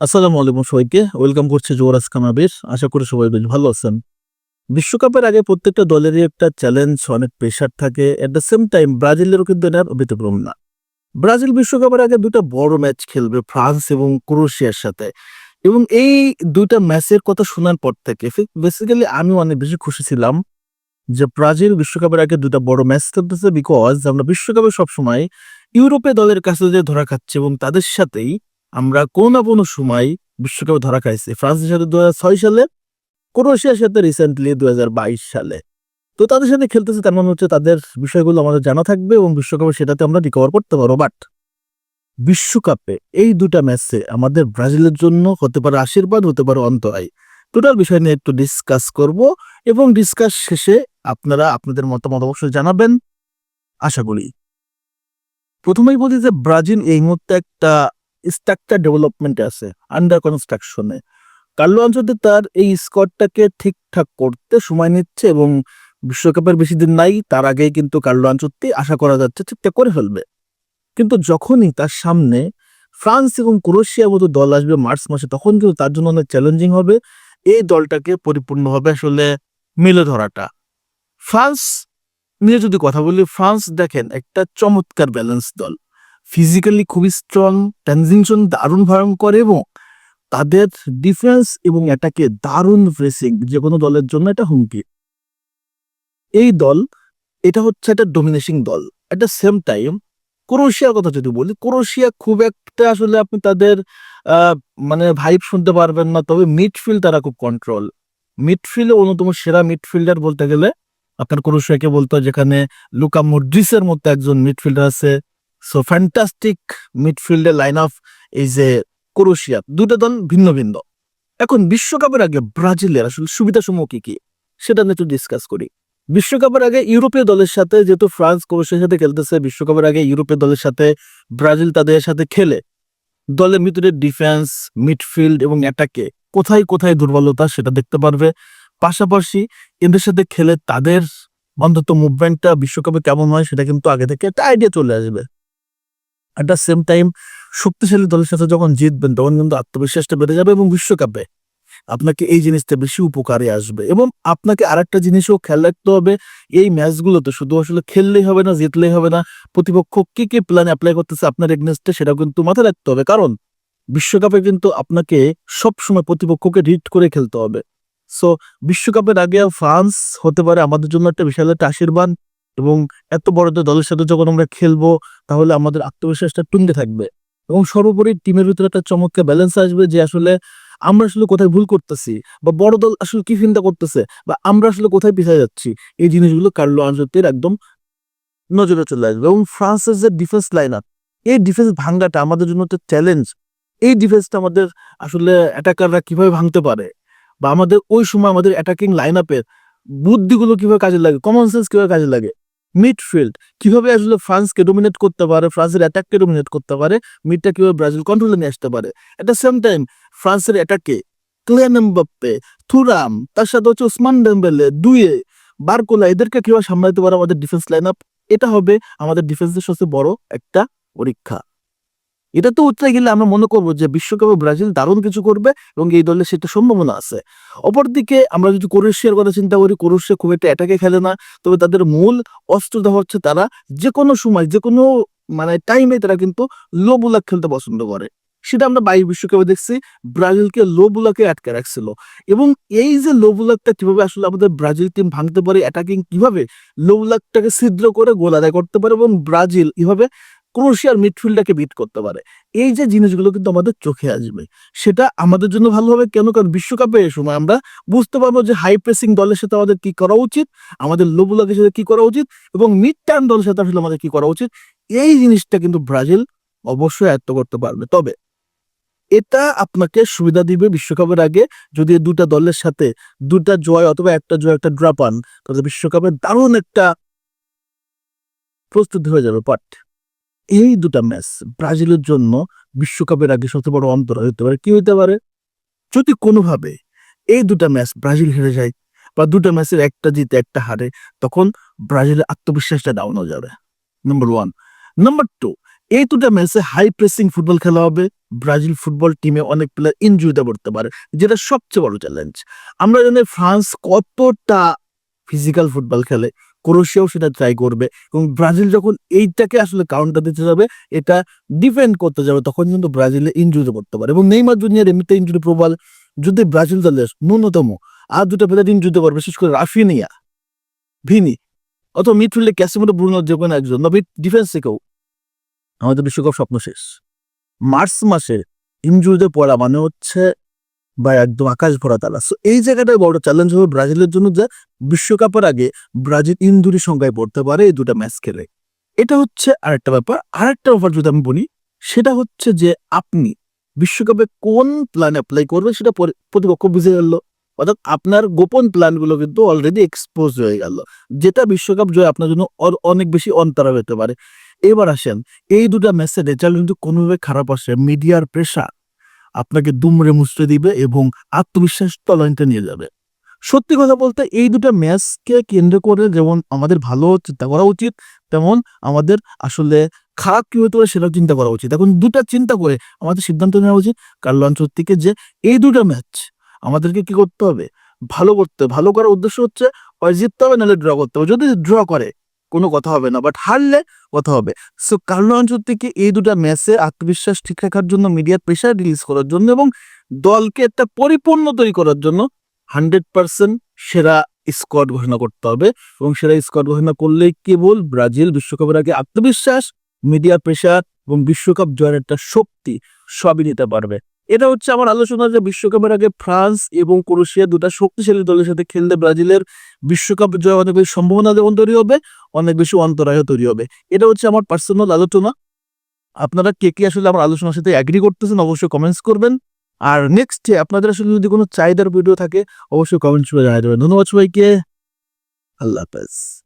আসসালামু আলাইকুম সবাইকে। ওয়েলকাম করছি যুবরাজ কামাবির। আশা করি সবাই বেশ ভালো আছেন। বিশ্বকাপের আগে প্রত্যেকটা দলেরই একটা চ্যালেঞ্জ অনেক প্রেশার থাকে। এট দ্য সেম টাইম ব্রাজিলেরও কিন্তু এটার ব্যতিক্রম না। ব্রাজিল বিশ্বকাপের আগে দুটো বড় ম্যাচ খেলবে ফ্রান্স এবং ক্রোয়েশিয়ার সাথে। এবং এই দুইটা ম্যাচের কথা শোনার পর থেকে বেসিক্যালি আমি অনেক বেশি খুশি ছিলাম যে ব্রাজিল বিশ্বকাপের আগে দুটা বড় ম্যাচ খেলতেছে বিকজ আমরা বিশ্বকাপে সবসময় ইউরোপে দলের কাছে যে ধরা খাচ্ছি এবং তাদের সাথেই আমরা কোনো না কোনো সময় বিশ্বকাপে ধরা খাইছি। ফ্রান্সের সাথে দুহাজার ছয় সালে, ক্রোয়েশিয়ার সাথে রিসেন্টলি দুহাজার বাইশ সালে। তো তাদের সাথে খেলতেছে, তার মানে হচ্ছে তাদের বিষয়গুলো আমাদের জানা থাকবে এবং বিশ্বকাপে সেটাতে আমরা রিকভার করতে পারব। বাট বিশ্বকাপে এই দুটা ম্যাচে আমাদের ব্রাজিলের জন্য হতে পারে আশীর্বাদ, হতে পারে অন্তরায়। টোটাল বিষয় নিয়ে একটু ডিসকাস করব এবং ডিসকাস শেষে আপনারা আপনাদের মতামত অবশ্যই জানাবেন। আশা করি। প্রথমেই বলি যে ব্রাজিল এই মুহূর্তে একটা স্ট্রাকচার ডেভেলপমেন্টে আছে আন্ডার কনস্ট্রাকশনে কার্লো আঞ্চলতে তার এই স্কোয়াডটাকে ঠিকঠাক করতে সময় নিচ্ছে এবং বিশ্বকাপের বেশি দিন নাই, তার আগেই কিন্তু কার্লো আঞ্চলতি আশা করা যাচ্ছে ঠিকঠাক করে ফেলবে। কিন্তু যখনই তার সামনে ফ্রান্স এবং ক্রোয়েশিয়া মতো দল আসবে মার্চ মাসে, তখন কিন্তু তার জন্য অনেক চ্যালেঞ্জিং হবে। এই দলটাকে পরিপূর্ণভাবে আসলে মেলে ধরাটা। ফ্রান্স, নিয়ে যদি কথা বলি, ফ্রান্স দেখেন একটা চমৎকার ব্যালেন্স দল। ফিজিক্যালি খুবই স্ট্রং ট্রানজিশন দারুণ ভয়ঙ্কর এবং তাদের ডিফেন্স এবং এটাকে দারুণ প্রেসিং যে কোনো দলের জন্য এটা হুমকি। এই দল, এটা হচ্ছে একটা ডমিনেশিং দল। একটা সেম টাইম ক্রোয়েশিয়ার কথা যদি বলি, ক্রোয়েশিয়া খুব একটা আসলে আপনি তাদের মানে ভাইব শুনতে পারবেন না, তবে মিডফিল্ড তারা খুব কন্ট্রোল মিডফিল্ডে অন্যতম সেরা মিডফিল্ডার বলতে গেলে আপনার ক্রোয়েশিয়াকে বলতে হয়, যেখানে লুকা মড্রিসের মতো একজন মিডফিল্ডার আছে। সো ফ্যান্টাস্টিক মিডফিল্ডের লাইন অফ এই যে ক্রোয়েশিয়া দুটো দল ভিন্ন ভিন্ন। এখন বিশ্বকাপের আগে ব্রাজিলের আসলে সুবিধা সমূহ কি কি? সেটা নিয়ে একটু ডিসকাস করি। বিশ্বকাপের আগে ইউরোপীয় দলের সাথে যেহেতু ফ্রান্স, ক্রোয়েশিয়ার সাথে খেলতেছে, বিশ্বকাপের আগে ইউরোপীয় দলের সাথে ব্রাজিল তাদের সাথে খেলে। দলের ভিতরে ডিফেন্স মিডফিল্ড এবং অ্যাটাকে কোথায় কোথায় দুর্বলতা সেটা দেখতে পারবে। পাশাপাশি এদের সাথে খেলে তাদের অন্তত মুভমেন্টটা বিশ্বকাপে কেমন হয় সেটা কিন্তু আগে থেকে একটা আইডিয়া চলে আসবে। অ্যাট দ্য সেম টাইম শক্তিশালী দলের সাথে যখন জিতবেন, তখন কিন্তু আত্মবিশ্বাসটা বেড়ে যাবে এবং বিশ্বকাপে আপনাকে এই জিনিসটা বেশি উপকারে আসবে। এবং আপনাকে আরেকটা জিনিসও খেয়াল রাখতে হবে, এই ম্যাচগুলোতে শুধু আসলে খেললেই হবে না, জিতলেই হবে না, প্রতিপক্ষ কি কি প্ল্যান অ্যাপ্লাই করতেছে আপনার এগনেস্টে সেটা কিন্তু মাথায় রাখতে হবে। কারণ বিশ্বকাপে কিন্তু আপনাকে সব সময় প্রতিপক্ষকে রিড করে খেলতে হবে। সো বিশ্বকাপের আগে ফ্রান্স হতে পারে আমাদের জন্য একটা বিশাল একটা আশীর্বাদ। এবং এত বড় দলের সাথে যখন আমরা খেলব, তাহলে আমাদের আত্মবিশ্বাসটা টুঙ্গে থাকবে। এবং সর্বোপরি টিমের ভিতরে একটা চমৎকার ব্যালেন্স আসবে যে আসলে আমরা আসলে কোথায় ভুল করতেছি বা বড় দল আসলে কি চিন্তা করতেছে বা আমরা আসলে কোথায় পিছিয়ে যাচ্ছি, এই জিনিসগুলো কার্লো আনজতের একদম নজরে চলে আসবে। এবং ফ্রান্সের যে ডিফেন্স লাইন আপ এই ডিফেন্স ভাঙ্গাটা আমাদের জন্য একটা চ্যালেঞ্জ এই ডিফেন্সটা আমাদের আসলে অ্যাটাকাররা কীভাবে ভাঙতে পারে বা আমাদের ওই সময় আমাদের অ্যাটাকিং লাইন আপের বুদ্ধিগুলো কীভাবে কাজে লাগে কমন সেন্স কীভাবে কাজে লাগে মিডফিল্ড কীভাবে আসলে ফ্রান্সকে ডোমিনেট করতে পারে ফ্রান্সের অ্যাটাককে ডোমিনেট করতে পারে মিডটা কীভাবে ব্রাজিল কন্ট্রোলে নিয়ে আসতে পারে? এট দ্য সেম টাইম ফ্রান্সের অ্যাটাকে ক্লিয়ান থুরাম তার সাথে হচ্ছে ওসমান ডেম্বেলে দুয়ে বারকোলা এদেরকে কীভাবে সামলাতে পারে আমাদের ডিফেন্স লাইন আপ এটা হবে আমাদের ডিফেন্সের সবচেয়ে বড় একটা পরীক্ষা। এটা তো উঠতে গেলে আমরা মনে করব যে বিশ্বকাপে ব্রাজিল দারুণ কিছু করবে এবং এই দলের সেটা সম্ভাবনা আছে। অপরদিকে আমরা যদি ক্রোয়েশিয়ার কথা চিন্তা করি, ক্রোয়েশিয়া খুব একটা অ্যাটাকে খেলে না, তবে তাদের মূল অস্ত্রটা হচ্ছে তারা যে কোনো সময় যে কোনো মানে টাইমে তারা কিন্তু লো বুলাক খেলতে পছন্দ করে। সেটা আমরা বাইশ বিশ্বকাপে দেখছি, ব্রাজিলকে লো বুলাকে আটকে রাখছিল। এবং এই যে লো বুলাকটা কীভাবে আসলে আমাদের ব্রাজিল টিম ভাঙতে পারে অ্যাটাকিং কীভাবে লো বুলাকটাকে ছিদ্র করে গোল আদায় করতে পারে এবং ব্রাজিল এভাবে ক্রোয়েশিয়ার মিডফিল্ডটাকে বিট করতে পারে। এই যে জিনিসগুলো কিন্তু আমাদের চোখে আসবে, সেটা আমাদের জন্য ভালো হবে কেন? কারণ বিশ্বকাপে এই সময় আমরা বুঝতে পারব যে হাই প্রেসিং দলের সাথে আমাদের কি করা উচিত, আমাদের লো বুলাকের সাথে কি করা উচিত এবং মিড টার্ম দলের সাথে আসলে আমাদের কি করা উচিত, এই জিনিসটা কিন্তু ব্রাজিল অবশ্যই আয়ত্ত করতে পারবে। তবে এটা আপনাকে সুবিধা দিবে বিশ্বকাপের আগে যদি দুটা দলের সাথে দুটা জয় অথবা একটা জয়, একটা ড্রা পান তাহলে বিশ্বকাপে দারুণ একটা প্রস্তুতি হয়ে যাবে। বাট এই দুটা ম্যাচ ব্রাজিলের জন্য বিশ্বকাপের আগে সবচেয়ে বড় অন্তর হতে পারে। কি হতে পারে? যদি কোনোভাবে এই দুটা ম্যাচ ব্রাজিল হেরে যায় বা দুটা ম্যাচের একটা জিতে একটা হারে, তখন ব্রাজিলের আত্মবিশ্বাসটা ডাউন হয়ে যাবে। নম্বর ওয়ান নাম্বার টু এই দুটা ম্যাচে হাই প্রেসিং ফুটবল খেলা হবে। ব্রাজিল ফুটবল টিমে অনেক প্লেয়ার ইনজুরিতে পড়তে পারে, যেটা সবচেয়ে বড় চ্যালেঞ্জ আমরা জানি ফ্রান্স কতটা ফিজিক্যাল ফুটবল খেলে ক্রোশিয়াও সেটা ট্রাই করবে এবং ব্রাজিল যখন এইটাকে আসলে কাউন্টার দিতে যাবে, এটা ডিফেন্ড করতে যাবে, তখন কিন্তু ব্রাজিলে ইনজুরিতে করতে পারে। এবং নেইমার জুনিয়র এমনিতে ইনজুরি প্রবল। যদি ব্রাজিল দলের ন্যূনতম আর দুটো প্লেয়ার ইনজুরিতে পারবে বিশেষ করে রাফিনিয়া, ভিনি, অথবা মিডফিল্ডে ক্যাসিমোটো, ব্রুনো যে কোনো একজন, বা ডিফেন্স থেকেও আমাদের বিশ্বকাপ স্বপ্ন শেষ। মার্চ মাসে ইনজুরিতে পড়া মানে হচ্ছে বা একদম আকাশ ভরা তালা। সো এই জায়গাটায় বড় চ্যালেঞ্জ হবে ব্রাজিলের জন্য যে বিশ্বকাপের আগে ব্রাজিল ইন্দুরি সংখ্যায় পড়তে পারে এই দুটা ম্যাচ খেলে। এটা হচ্ছে আরেকটা ব্যাপার। আরেকটা ব্যাপার যদি আমি বলি, সেটা হচ্ছে যে আপনি বিশ্বকাপে কোন প্ল্যান অ্যাপ্লাই করবেন সেটা পরি- প্রতিপক্ষ বুঝে গেল অর্থাৎ আপনার গোপন প্ল্যানগুলো কিন্তু অলরেডি এক্সপোজ হয়ে গেল। যেটা বিশ্বকাপ জয় আপনার জন্য অনেক বেশি অন্তরা হতে পারে। এবার আসেন, এই দুটা ম্যাচের রেজাল্ট কিন্তু কোনোভাবে খারাপ আসে। মিডিয়ার প্রেশার আপনাকে দুমড়ে মুচড়ে দিবে এবং আত্মবিশ্বাস তলানিতে নিয়ে যাবে। সত্যি কথা বলতে এই দুটো ম্যাচকে কেন্দ্র করে যেমন আমাদের ভালো চিন্তা করা উচিত, তেমন আমাদের আসলে খারাপ কি হতে পারে সেটাও চিন্তা করা উচিত। এখন দুটা চিন্তা করে আমাদের সিদ্ধান্ত নেওয়া উচিত, কার্লো আনচত্তিকে যে এই দুটো ম্যাচ আমাদেরকে কি করতে হবে? ভালো করতে। ভালো করার উদ্দেশ্য হচ্ছে হয় জিততে হবে নাহলে ড্র করতে হবে। যদি ড্র করে কোনো কথা হবে না বাট হারলে কথা হবে। সো কার্লো আনচত্তিকে এই দুটো ম্যাচে আত্মবিশ্বাস ঠিক রাখার জন্য মিডিয়ার প্রেশার রিলিজ করার জন্য এবং দলকে একটা পরিপূর্ণ তৈরি করার জন্য হান্ড্রেড পার্সেন্ট সেরা স্কোয়াড ঘোষণা করতে হবে এবং সেরা স্কোয়াড ঘোষণা করলেই কেবল ব্রাজিল বিশ্বকাপের আগে আত্মবিশ্বাস মিডিয়া প্রেশার এবং বিশ্বকাপ জয়ের একটা শক্তি সবই নিতে পারবে। এটা হচ্ছে আমার আলোচনা যে বিশ্বকাপের আগে ফ্রান্স এবং ক্রোশিয়া দুটা শক্তিশালী দলের সাথে খেললে ব্রাজিলের বিশ্বকাপ জয় অনেক বেশি সম্ভাবনা যেমন তৈরি হবে, অনেক বেশি অন্তরায় তৈরি হবে। এটা হচ্ছে আমার পার্সোনাল আলোচনা। আপনারা কে কে আসলে আমার আলোচনার সাথে অ্যাগ্রি করতেছেন অবশ্যই কমেন্টস করবেন। আর নেক্সট আপনাদের আসলে যদি কোনো চাহিদার ভিডিও থাকে, অবশ্যই কমেন্টস করে জানিয়ে দেবেন। ধন্যবাদ সবাইকে। আল্লাহ হাফেজ।